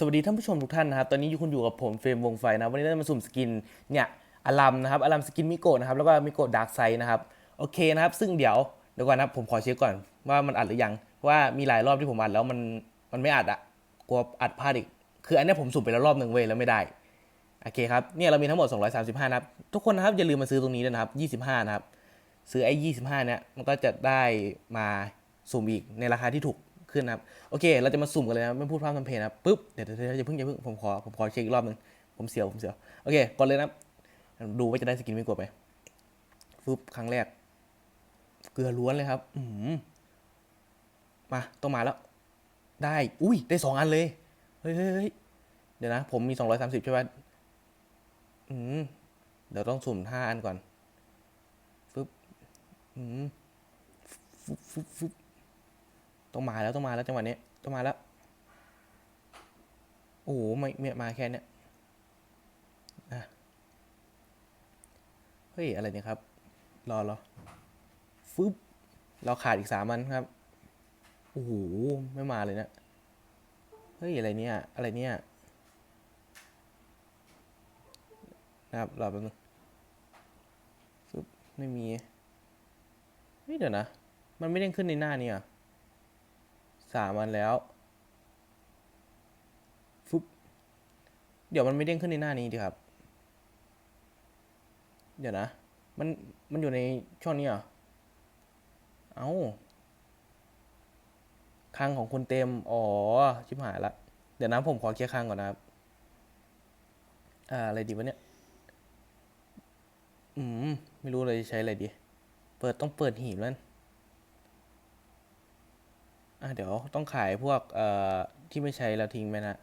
สวัสดีท่านผู้ชมทุกท่านนะครับ ตอนนี้ยูคุณอยู่กับผมเฟรมวงไฟนะวันนี้เราจะมาสุ่มสกินเนี่ยอลัมนะครับอลัมสกินมิโกะนะครับ แล้วก็มิโกะดาร์กไซนะครับ โอเคนะครับ ซึ่งเดี๋ยวเดี๋ยวก่อนนะครับผมขอเช็คก่อนว่ามันอัดหรือยัง ว่ามีหลายรอบที่ผมอัดแล้วมันมันไม่อัดอะกลัวอัดพลาดอีก คืออันนี้ผมสุ่มไปแล้วรอบหนึ่งเว้ยแล้วไม่ได้ โอเคครับ เนี่ยเรามีทั้งหมด 235นะครับ ทุกคนนะครับอย่าลืมมาซื้อตรงนี้ด้วยนะครับ 25 นะครับ ซื้อไอ้ 25 เนี่ย มันก็จะได้มาสุ่มอีกในราคาที่ถูก ขึ้นนะครับโอเค เราจะมาสุ่มกันเลยนะไม่พูดพร่ำทำเพลงนะปุ๊บเดี๋ยวเดี๋ยวเดี๋ยวอย่าเพิ่งอย่าเพิ่งผมขอผมขอเช็คอีกรอบหนึงผมเสียวผมเสียวโอเคก่อนเลยนะดูว่าจะได้สกินไม่กลัวไปฟึบครั้งแรก เกลือล้วนเลยครับ อืมมาต้องมาแล้ว ได้ อุ้ยได้สองอันเลยเฮ้ยเฮ้ยเฮ้ยเดี๋ยวนะ ผมมีสองร้อยสามสิบใช่ไหมอืมเดี๋ยวต้องสุ่มห้าอันก่อนฟึบอืมฟึบฟึบฟึบ ต้องมาแล้วต้องมาแล้วจังหวะนี้ต้องมาแล้ว โอ้โหไม่ไม่มาแค่เนี้ยอะเฮ้ย อะไรเนี่ยครับ รอรอฟึบเราขาดอีกสามอันครับ โอ้โห ไม่มาเลยนะเฮ้ย อะไรเนี่ย อะไรเนี่ยนะครับรอแป๊บนึงฟึบไม่มีเฮ้ยเดี๋ยวนะ มันไม่เด้งขึ้นในหน้านี่อะ สามวันแล้วฟุบเดี๋ยวมันไม่เด้งขึ้นในหน้านี้ดีครับ เดี๋ยวนะ มัน มันอยู่ในช่องนี้เหรอ เอาคลังของคุณเต็ม อ๋อ ชิบหายละ เดี๋ยวนะผมขอเคลียร์คลังก่อนนะครับ อ่า อะไรดีวะเนี่ย อืม ไม่รู้เลยจะใช้อะไรดี เปิดต้องเปิดหีบแล้ว อะเดี๋ยวต้องขายพวกเอ่อที่ไม่ใช้แล้วทิ้งไหมนะ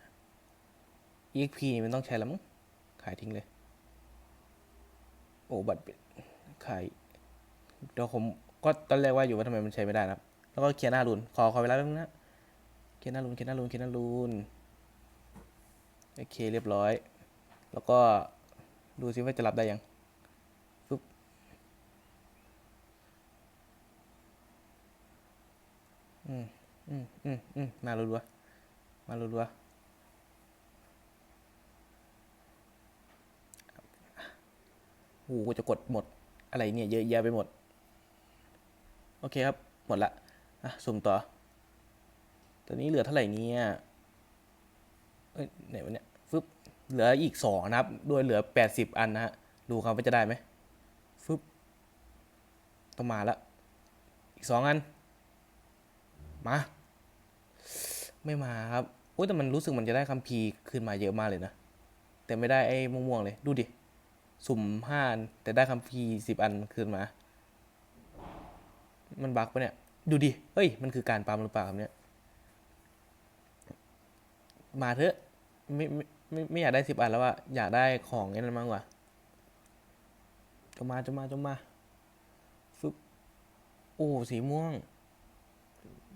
EXP นี่มันต้องใช้แล้วมั้ง ขายทิ้งเลย โอ้บัตรขายเดี๋ยวผมก็ตอนแรกว่าอยู่ว่าทำไมมันใช้ไม่ได้นะแล้วก็เคลียร์หน้ารุนขอขอเวลาแป๊บนึงนะเคลียร์หน้ารุนเคลียร์หน้ารุนเคลียร์หน้ารุนโอเคเรียบร้อย แล้วก็ดูซิว่าจะรับได้ยังปึ๊บอืม อืมอืมอืมมารัวๆมารัวๆหกูจะกดหมดอะไรเนี่ยเยอะแยะไปหมด โอเคครับ หมดละอะสุ่มต่อ ตอนนี้เหลือเท่าไหร่เนี่ยเอ้ยไหนวะเนี่ยฟึบเหลืออีกสองนะครับโดยเหลือแปดสิบอันนะฮะ ดูครับว่าจะได้ไหมฟึบต้องมาละอีกสองอัน มา ไม่มาครับโอ้ยแต่มันรู้สึกมันจะได้คัมภีร์คืนมาเยอะมากเลยนะ แต่ไม่ได้ไอ้ม่วงๆเลย ดูดิ สุ่มห้าอัน แต่ได้คัมภีร์สิบอันคืนมา มันบั๊กปะเนี่ย ดูดิ เฮ้ย มันคือการปั๊มหรือเปล่าครับเนี่ย มาเถอะ ไม่ไม่ไม่ไม่อยากได้สิบอันแล้วอะอยากได้ของไอ้นั้นมากกว่าจะมาจะมาจะมาฟึบโอ้สีม่วง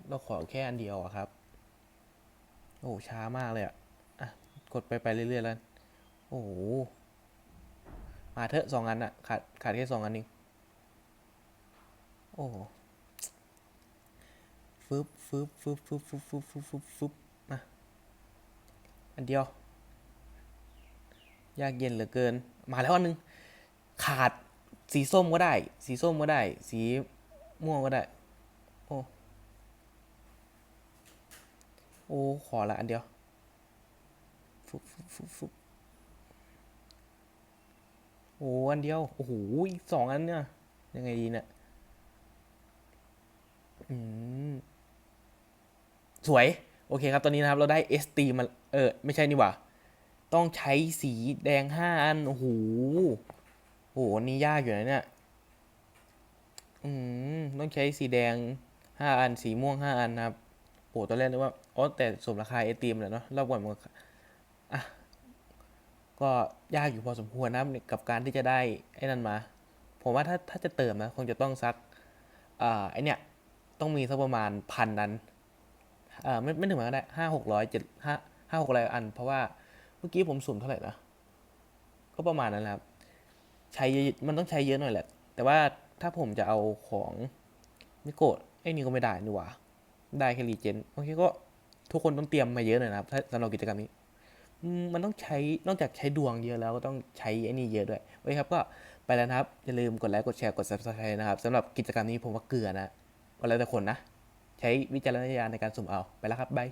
เราขอแค่อันเดียวอะครับ โอ้ช้ามากเลยอะอะ กดไปไปเรื่อยๆแล้ว โอ้โห มาเถอะสองอันอะขาดขาดแค่สองอันเองโอ้ฟึบฟึบฟึบฟึบฟึบฟึบฟึบฟึบฟึบมาอันเดียว ยากเย็นเหลือเกิน มาแล้วอันหนึง ขาดสีส้มก็ได้ สีส้มก็ได้ สีม่วงก็ได้ โอ้ โอ้ ขอละอันเดียว ฟุบฟุบฟุบฟุบโอ้ อันเดียว โอ้โหอีกสองอันเนี่ย ยังไงดีเนี่ย อืม สวย โอเคครับ ตอนนี้นะครับ เราได้ ST มา เออ ไม่ใช่นี่หว่า ต้องใช้สีแดงห้าอัน โอ้โห โอ้โหอันนี่ยากอยู่นะเนี่ย อืม ต้องใช้สีแดงห้าอัน สีม่วงห้าอันนะครับ โอ้ตอนแรกนึกว่า อ๋อแต่สมราคาไอติมแหละเนาะรอบก่อนมันก็อะก็ยากอยู่พอสมควรนะกับการที่จะได้ไอ้นั่นมา ผมว่าถ้าถ้าจะเติมนะคงจะต้องซักอ่าไอเนี่ยต้องมีสักประมาณพันนั้นอ่าไม่ไม่ถึงพันก็ได้ห้าหกร้อยเจ็ดห้าห้าหกร้อยอัน เพราะว่าเมื่อกี้ผมสุ่มเท่าไหร่นะก็ประมาณนั้นแหละครับ ใช้เยอะมันต้องใช้เยอะหน่อยแหละ แต่ว่าถ้าผมจะเอาของมิโกะไอ้นี่ก็ไม่ได้นี่หว่าได้แค่รีเจนโอเคก็ ทุกคนต้องเตรียมมาเยอะหน่อยนะครับสำหรับกิจกรรมนี้ มันต้องใช้นอกจากใช้ดวงเยอะแล้วก็ต้องใช้ไอ้นี่เยอะด้วยโอเคครับก็ไปแล้วนะครับ อย่าลืมกดไลค์กดแชร์กด subscribe นะครับสำหรับกิจกรรมนี้ผมว่าเกลือนะก็แล้วแต่คนนะ ใช้วิจารณญาณในการสุ่มเอาไปแล้วครับบาย